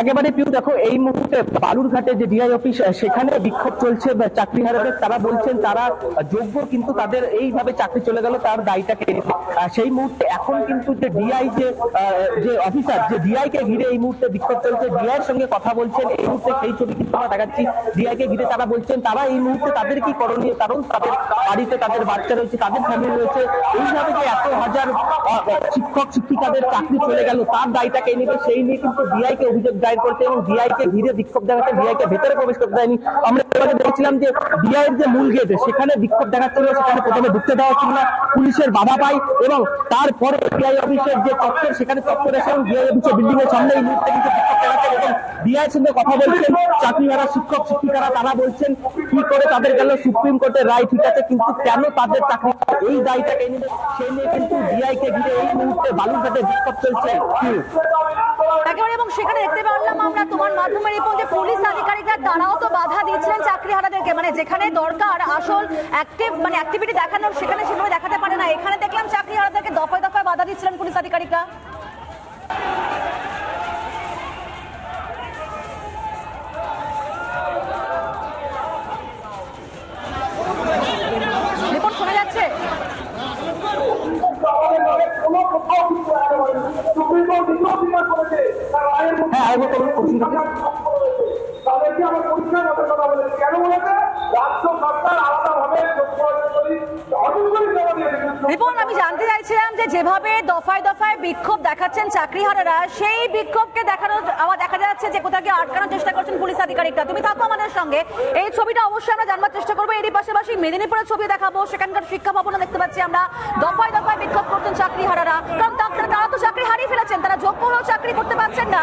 একেবারে পিউ, দেখো, এই মুহূর্তে বালুরঘাটে যে ডিআই অফিস সেখানে বিক্ষোভ চলছে, বা চাকরিহারাদের তারা বলছেন তারা যোগ্য, কিন্তু তাদের এইভাবে চাকরি চলে গেল, তার দায়টা কে? সেই মুহূর্তে এখন কিন্তু যে ডিআই যে যে অফিসার যে ডিআই কে ঘিরে এই মুহূর্তে বিক্ষোভ চলছে ডিআই সঙ্গে কথা বলছেন, এই মুহূর্তে সেই ছবি কিন্তু আমরা দেখাচ্ছি ডিআই কে ঘিরে তারা বলছেন, তারা এই মুহূর্তে তাদের কি করণীয় কারণ তাদের বাড়িতে তাদের বাচ্চা রয়েছে, তাদের ফ্যামিলি রয়েছে, এইভাবে যে এত হাজার শিক্ষক, শিক্ষিকাদের চাকরি চলে গেল, তার দায়টা কে নেবে সেই নিয়ে কিন্তু ডিআই কে অভিযোগ দায়ের করেছে এবং ডিআই কে ঘিরে বিক্ষোভ দেখাচ্ছে ডিআই কে ভেতরে প্রবেশ করতে দেয়নি। আমরা এবারে দেখছিলাম যে ডিআই এর যে মূল গেট সেখানে বিক্ষোভ দেখাচ্ছিল সেখানে প্রথমে ঢুকতে দেওয়া হচ্ছিল না। পুলিশের বাধা পায় এবং তারপরে ডিআই অফিসের যে চত্বর সেখানে চত্বর এসে এবং ডিআই অফিসের বিল্ডিং এর সামনে এই মুহূর্তে কিন্তু বিক্ষোভ এবং সঙ্গে কথা বলছেন চাকরিহারা শিক্ষক, শিক্ষিকারা, তারা বলছেন কি করে তাদের গেল সুপ্রিম কোর্টের রায় ঠিক আছে, কিন্তু কেন তাদের চাকরি এই দায়টা কে নেবে সেই নিয়ে কিন্তু ডিআই কে ঘিরে এই মুহূর্তে বালুরঘাটে বিক্ষোভ চলছে। একেবারে এবং সেখানে দেখতে পারলাম আমরা তোমার মাধ্যমে রিপোর্ট যে পুলিশ আধিকারিকরা, তারাও তো বাধা দিচ্ছিলেন চাকরিহারাদেরকে। মানে যেখানে দরকার, আসল অ্যাক্টিভ মানে অ্যাক্টিভিটি দেখানোর, সেখানে সেভাবে দেখাতে পারে না। এখানে দেখলাম চাকরিহারাদেরকে দফায় দফায় বাধা দিচ্ছিলেন পুলিশ আধিকারিকরা রিপোর্ট শোনা যাচ্ছে হ্যাঁ আরেকবার করুন প্রশ্নটা তাদেরকে আমার জানতে চাইছিলাম যে যেভাবে দফায় দফায় বিক্ষোভ দেখাচ্ছেন চাকরিহারারা, সেই বিক্ষোভকে দেখানোর আবার দেখা যাচ্ছে যে গিয়ে আটকানোর চেষ্টা করছেন পুলিশ আধিকারিকরা। তুমি থাকো আমাদের সঙ্গে। এই ছবিটা অবশ্যই আমরা জানবার চেষ্টা করব। এরই পাশাপাশি মেদিনীপুরের ছবি দেখাবো। সেখানকার শিক্ষা ভবনও দেখতে পাচ্ছি আমরা। দফায় দফায় বিক্ষোভ করছেন চাকরিহারারা। কারণ তারা তো চাকরি হারিয়ে ফেলেছেন। তারা যোগ্য হয়েও চাকরি করতে পারছেন না।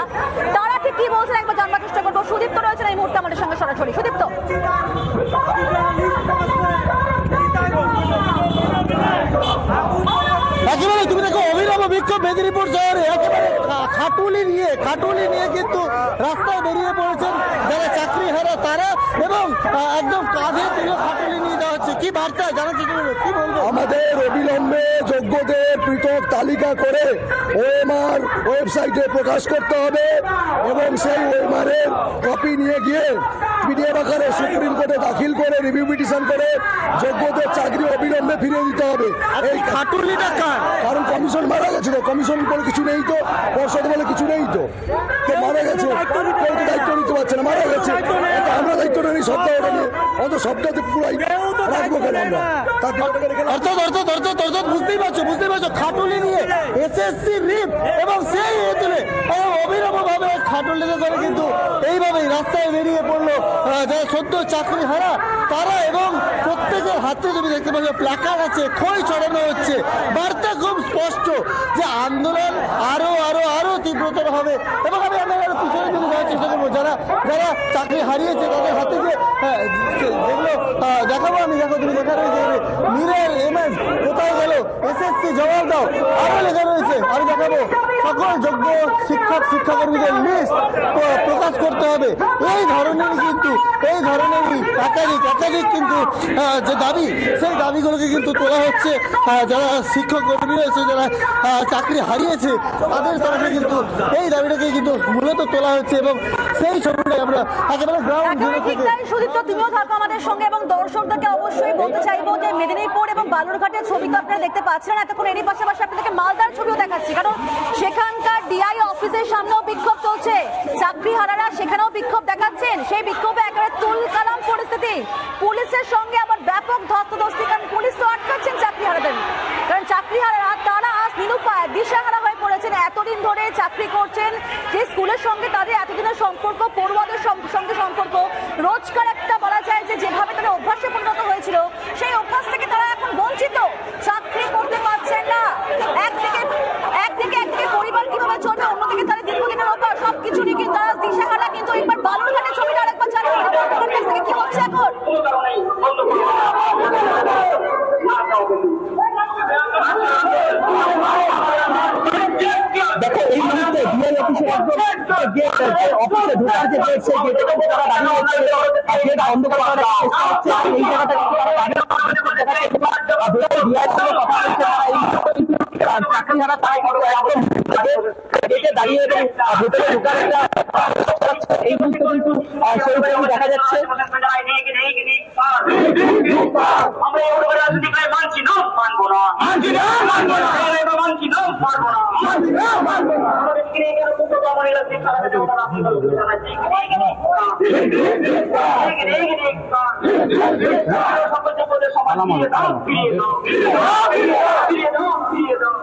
তারা ঠিক কি বলছেন একবার জানবার চেষ্টা সুদীপ্ত রয়েছেন এই মুহূর্তে আমাদের সঙ্গে সরাসরি। সুদীপ্ত বিক্ষোভ মেদিনীপুর শহরে একেবারে খাটুলি নিয়ে খাটুলি নিয়ে কিন্তু রাস্তায় বেরিয়ে পড়েছেন যারা চাকরি হারা তারা এবং একদম কাঁধে তুলে খাটুলি নিয়ে যাওয়া হচ্ছে। কি বার্তা? জানা কি কি বলব? আমাদের অবিলম্বে যোগ্যদের পৃথক তালিকা করে ওএমআর ওয়েবসাইটে প্রকাশ করতে হবে এবং সেই ওএমআরের কপি নিয়ে গিয়ে পিডিএফ আকারে সুপ্রিম কোর্টে দাখিল করে রিভিউ পিটিশন করে যোগ্যদের চাকরি অবিলম্বে ফিরিয়ে দিতে হবে। এই খাটুলিটা কার? কারণ কমিশন মারা গেছে। তো কমিশন বলে কিছু নেই তো পর্ষদ বলে কিছু নেই তো। তো মারা গেছে কেউ তো দায়িত্ব নিতে পারছে না মারা গেছে। আমরা দায়িত্বটা নিই সপ্তাহ ওটা নিয়ে অত সপ্তাহে পুরাই রাখব কেন আমরা? অর্থাৎ অর্থাৎ অর্থাৎ অর্থাৎ বুঝতেই পারছ বুঝতেই পারছ খাটুলি নিয়ে এসএসসি রিপ এবং সেই এ তুলে অভিনব ভাবে খাটুলিতে করে কিন্তু এইভাবেই রাস্তায় বেরিয়ে পড়ল যারা সদ্য চাকরি হারা তারা এবং হাতে তুমি দেখতে পাচ্ছ প্লাকার আছে খই ছড়ানো হচ্ছে। বার্তা খুব স্পষ্ট যে আন্দোলন আরও আরও আরও তীব্রতর হবে। এবং আমি আরও পিছনে দিকে যাওয়ার চেষ্টা করব। যারা যারা চাকরি হারিয়েছে তাদের হাতে যে হ্যাঁ, যেগুলো দেখাবো আমি দেখো তুমি দেখা রয়েছে মিরের এমএস কোথায় গেল? এসএসসি জবাব দাও আরও লেখা রয়েছে আমি দেখাবো সকল যোগ্য শিক্ষক শিক্ষাকর্মীদের লিস্ট প্রকাশ করতে হবে। এই ধরনের কিন্তু, এই ধরনেরই একাধিক একাধিক কিন্তু যে দাবি, সেই দাবিগুলোকে কিন্তু তোলা হচ্ছে যারা শিক্ষক কর্মী রয়েছে, যারা চাকরি হারিয়েছে, তাদের তরফে কিন্তু এই দাবিটাকে কিন্তু মূলত তোলা হচ্ছে এবং সেই ছবিটাই আমরা একেবারে গ্রাউন্ড একেবারে ঠিক সুদীপ্ত তুমিও থাকো আমাদের সঙ্গে এবং দর্শকদেরকে অবশ্যই বলতে চাইব যে মেদিনীপুর এবং বালুরঘাটের ছবি তো আপনারা দেখতে পাচ্ছেন। এতক্ষণ এরই পাশাপাশি আপনাদেরকে মালদার ছবিও দেখাচ্ছি কারণ সেখানকার ডিআই অফিসের সামনেও বিক্ষোভ চলছে। চাকরি হারারা সেখানেও বিক্ষোভ দেখাচ্ছেন। সেই বিক্ষোভে একেবারে তুল কালাম পরিস্থিতি পুলিশের সঙ্গে আবার ব্যাপক ধস্তাধস্তি কারণ পুলিশ তো আটকাচ্ছেন চাকরি হারাদের কারণ চাকরি হারারা তারা আজ নিরুপায় দিশাহারা হয়ে পড়েছেন এতদিন ধরে চাকরি করছেন যে স্কুলের সঙ্গে তাদের এতদিনের সম্পর্ক পড়ুয়াদের সম- সঙ্গে সম্পর্ক রোজকার একটা বলা যায় যে যেভাবে তাদের অভ্যাসে পরিণত হয়েছিল সেই অভ্যাস থেকে তারা এখন বঞ্চিত চাকরি করতে পারছেন না একদিকে একদিকে একদিকে পরিবার কীভাবে চলবে অন্যদিকে তাদের দীর্ঘদিনের অভ্যাস সবকিছু নিয়ে কিন্তু তারা দিশাহারা কিন্তু একবার বালুরঘাটের ছবিটা আরেকবার চালিয়ে দিতে তোমার কাছ থেকে কি হচ্ছে এখন দেখো এই মুহূর্তে ডিআই অফিসের একদম গেট অফিসে ঢোকার যে গেট সেই গেটে কিন্তু তারা দাঁড়িয়ে হচ্ছে গেট বন্ধ করার চেষ্টা হচ্ছে এই জায়গাটা কিন্তু তারা দাঁড়িয়ে কথা বলছে তারা এই চাকরি হারা আগে গেটে দাঁড়িয়ে এবং ভেতরে ঢোকার একটা এই মুহূর্তে কিন্তু আহ, দেখা যাচ্ছে আমরা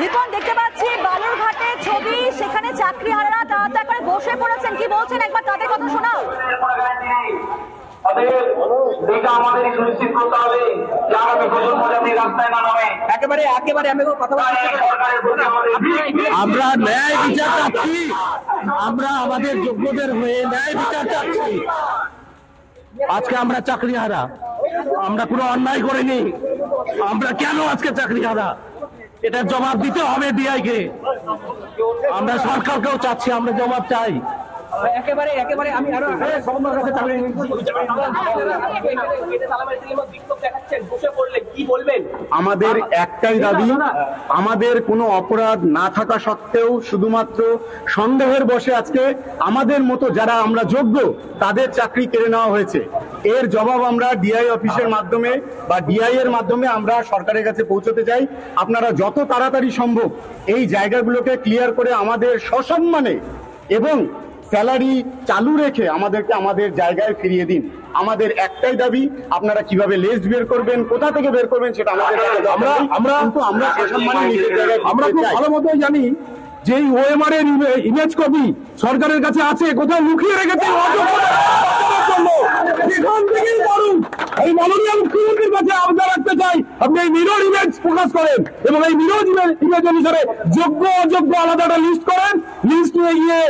রিপন দেখতে পাচ্ছি বালুরঘাটে ছবি সেখানে চাকরি হারারা তারা তো একবারে বসে পড়েছেন। কি বলছেন? একবার তাদের কথা শোনাও। তাদের সুনিশ্চিত করতে হবে যে আগামী প্রজন্ম যাতে রাস্তায় না। নামে একেবারে একেবারে আমি কথা আমরা ন্যায় বিচার চাচ্ছি। আমরা আমাদের যোগ্যদের হয়ে ন্যায় বিচার চাচ্ছি। আজকে আমরা চাকরি হারা আমরা কোনো অন্যায় করিনি। আমরা কেন আজকে চাকরি হারা এটার জবাব দিতে হবে বিআই কে। আমরা সরকারকেও চাচ্ছি আমরা জবাব চাই। একেবারে একেবারে আমি আরও সবার কাছে চাকরি বিক্ষোভ দেখাচ্ছেন বসে পড়লে কি বলবেন আমাদের একটাই দাবি আমাদের কোনো অপরাধ না থাকা সত্ত্বেও শুধুমাত্র সন্দেহের বসে আজকে আমাদের মতো যারা আমরা যোগ্য তাদের চাকরি কেড়ে নেওয়া হয়েছে। এর জবাব আমরা ডিআই অফিসের মাধ্যমে বা ডিআই এর মাধ্যমে আমরা সরকারের কাছে পৌঁছতে চাই। আপনারা যত তাড়াতাড়ি সম্ভব এই জায়গাগুলোকে ক্লিয়ার করে আমাদের সসম্মানে এবং স্যালারি চালু রেখে আমাদেরকে আমাদের জায়গায় ফিরিয়ে দিন। আমাদের একটাই দাবি আপনারা কীভাবে লেস্ট বের করবেন কোথা থেকে বের করবেন সেটা আমাদের আমরা আমরা আমরা সসম্মানে নিজের জায়গায় আমরা খুব ভালো মতোই জানি যে ওএমআর এর ইমেজ কপি সরকারের কাছে আছে কোথাও লুকিয়ে রেখেছে। সেখান থেকেই এই মাননীয় মুখ্যমন্ত্রীর কাছে আবদার রাখতে চাই আপনি এই মিরর ইমেজ প্রকাশ করেন এবং এই মিরর ইমেজ অনুসারে যোগ্য অযোগ্য আলাদা লিস্ট করেন। লিস্ট নিয়ে গিয়ে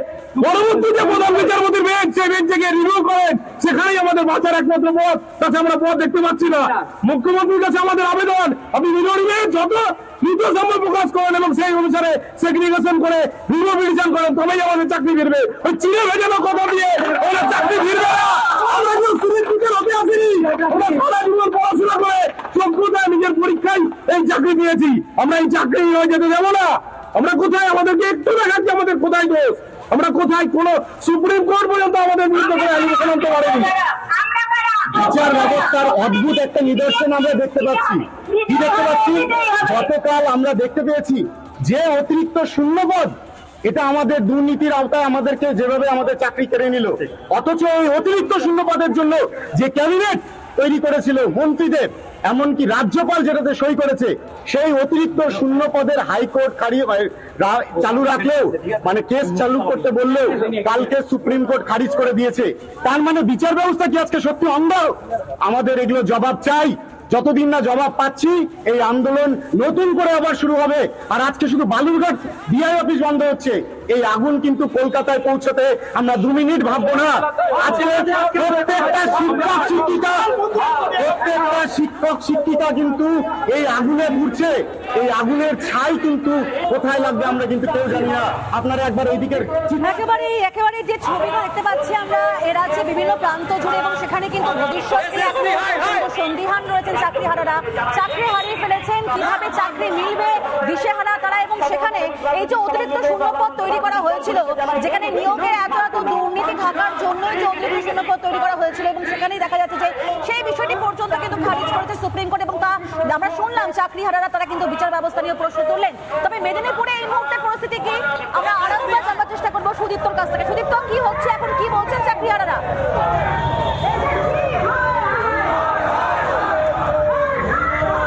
পরবর্তীতে প্রধান বিচারপতির বেঞ্চ সেই বেঞ্চে গিয়ে রিভিউ করেন। সেখানেই আমাদের বাঁচার একমাত্র পথ কাছে আমরা পথ দেখতে পাচ্ছি না। মুখ্যমন্ত্রীর কাছে আমাদের আবেদন আপনি মিরর যত দ্রুত সম্ভব প্রকাশ করেন এবং সেই অনুসারে সেগ্রিগেশন করে রিমোবিলিশন করেন তবেই আমাদের চাকরি ফিরবে। ওই চিনে ভেজানো কথা দিয়ে ওরা চাকরি ফিরবে না। আমরা কেউ সুনীল হতে আসিনি। ওরা সারা জীবন পড়াশোনা করে নিজের পরীক্ষায় এই চাকরি পেয়েছি আমরা এই চাকরি হয়ে যেতে দেবো না। আমরা কোথায় আমাদেরকে একটু দেখাচ্ছি আমাদের কোথায় দোষ? আমরা কোথায় কোন সুপ্রিম কোর্ট পর্যন্ত আমাদের বিরুদ্ধে কোনো অ্যালিগেশন আনতে পারেনি। বিচার ব্যবস্থার অদ্ভুত একটা নিদর্শন আমরা দেখতে পাচ্ছি। কি দেখতে পাচ্ছি? গতকাল আমরা দেখতে পেয়েছি যে অতিরিক্ত শূন্যপদ এটা আমাদের দুর্নীতির আওতায় আমাদেরকে যেভাবে আমাদের চাকরি কেড়ে নিল অথচ ওই অতিরিক্ত শূন্যপদের জন্য যে ক্যাবিনেট তৈরি করেছিল মন্ত্রীদের। এমনকি রাজ্যপাল যেটাতে সই করেছে, সেই অতিরিক্ত শূন্য পদের হাইকোর্ট খারিয়ে চালু রাখলেও মানে কেস চালু করতে বললেও, কালকে সুপ্রিম কোর্ট খারিজ করে দিয়েছে। তার মানে বিচার ব্যবস্থা কি আজকে সত্যি অন্ধ? আমাদের এগুলো জবাব চাই। যতদিন না জবাব পাচ্ছি, এই আন্দোলন নতুন করে আবার শুরু হবে। আর আজকে শুধু বালুরঘাট ডিআই অফিস বন্ধ হচ্ছে। এই আগুন কিন্তু কলকাতায় পৌঁছতে আমরা দু মিনিট ভাববো না। আজকে প্রত্যেকটা শিক্ষক শিক্ষিকা প্রত্যেকটা শিক্ষক শিক্ষিকা কিন্তু এই আগুনে ঘুরছে এই আগুনের ছাই কিন্তু কোথায় লাগবে আমরা কিন্তু কেউ জানি না। আপনারা একবার এই দিকের একেবারে একেবারে যে ছবিটা দেখতে পাচ্ছি আমরা এ রাজ্যে বিভিন্ন প্রান্ত জুড়ে এবং সেখানে কিন্তু ভবিষ্যৎ সন্দিহান রয়েছেন চাকরি হারারা চাকরি হারিয়ে ফেলেছেন কীভাবে চাকরি মিলবে দিশেহারা তারা এবং সেখানে এই যে অতিরিক্ত শূন্যপদ তৈরি করা হয়েছিল, যেখানে নিয়োগের এত এত দুর্নীতি থাকার জন্যই যে অতিরিক্ত তৈরি করা হয়েছিল এবং সেখানেই দেখা যাচ্ছে যে সেই বিষয়টি পর্যন্ত কিন্তু খারিজ করেছে সুপ্রিম কোর্ট এবং তা আমরা শুনলাম চাকরি হারারা তারা কিন্তু বিচার ব্যবস্থা নিয়ে প্রশ্ন তুললেন। তবে মেদিনীপুরে এই মুহূর্তে পরিস্থিতি কি? আমরা আরও জানার চেষ্টা করব সুদীপ্তর কাছ থেকে। সুদীপ্ত কি হচ্ছে? এখন কি বলছেন